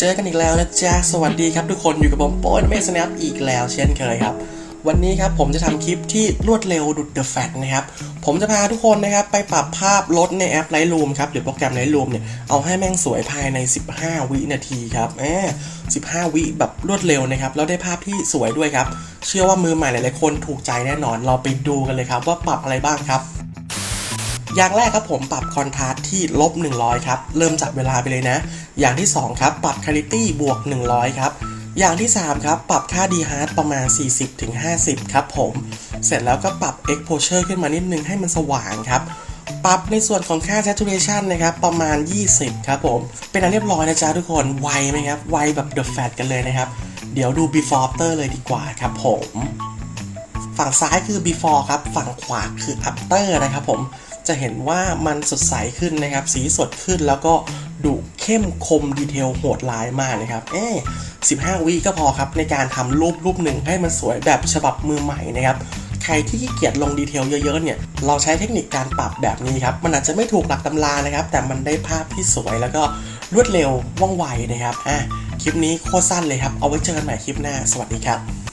เจอกันอีกแล้วนะจ๊ะสวัสดีครับทุกคนอยู่กับผมโป้นเมสแนปอีกแล้วเช่นเคยครับ วันนี้ครับผมจะทำคลิปที่รวดเร็วดุดเดอะแฟตนะครับ ผมจะพาทุกคนนะครับไปปรับภาพรถในแอป Lightroom ครับหรือโปรแกรม Lightroom เนี่ยเอาให้แม่งสวยภายใน 15 วินาทีครับแหม15 วิแบบรวดเร็วนะครับแล้วได้ภาพที่สวยด้วยครับ เชื่อว่ามือใหม่หลายๆคนถูกใจแน่นอนเราไปดูกันเลยครับว่าปรับอะไรบ้างครับ อย่างแรกครับผมปรับคอนทราสต์ที่ลบ100ครับเริ่มจับเวลาไปเลยนะ อย่างที่ 2 ครับ ปรับ Clarity บวก 100 ครับ อย่างที่ 3 ครับ ปรับค่า d h a r t ประมาณ 40-50 ครับผม เสร็จแล้วก็ปรับ exposure ขึ้นมานิดนึงให้มันสว่างครับปรับในส่วนของค่า saturation นะครับ ประมาณ 20 ครับผม เป็นอันเรียบร้อยนะจ๊ะทุกคน ไวไหมครับ ไวแบบ the fat กันเลยนะครับ เดี๋ยวดู before after เลยดีกว่าครับผม ฝั่งซ้ายคือ before ครับ ฝั่งขวาคือ after นะครับผม จะเห็นว่ามันสดใสขึ้นนะครับ สีสดขึ้นแล้วก็ดุเข้มคมดีเทลโหดร้ายมากนะครับ เอ๊15วิก็พอครับ ในการทำรูปรูปหนึ่งให้มันสวยแบบฉบับมือใหม่นะครับ ใครที่ขี้เกียจลงดีเทลเยอะๆเนี่ย เราใช้เทคนิคการปรับแบบนี้ครับ มันอาจจะไม่ถูกหลักตำรานะครับ แต่มันได้ภาพที่สวยแล้วก็รวดเร็วว่องไวนะครับ อะ คลิปนี้โคตรสั้นเลยครับ เอาไว้เจอกันใหม่คลิปหน้า สวัสดีครับ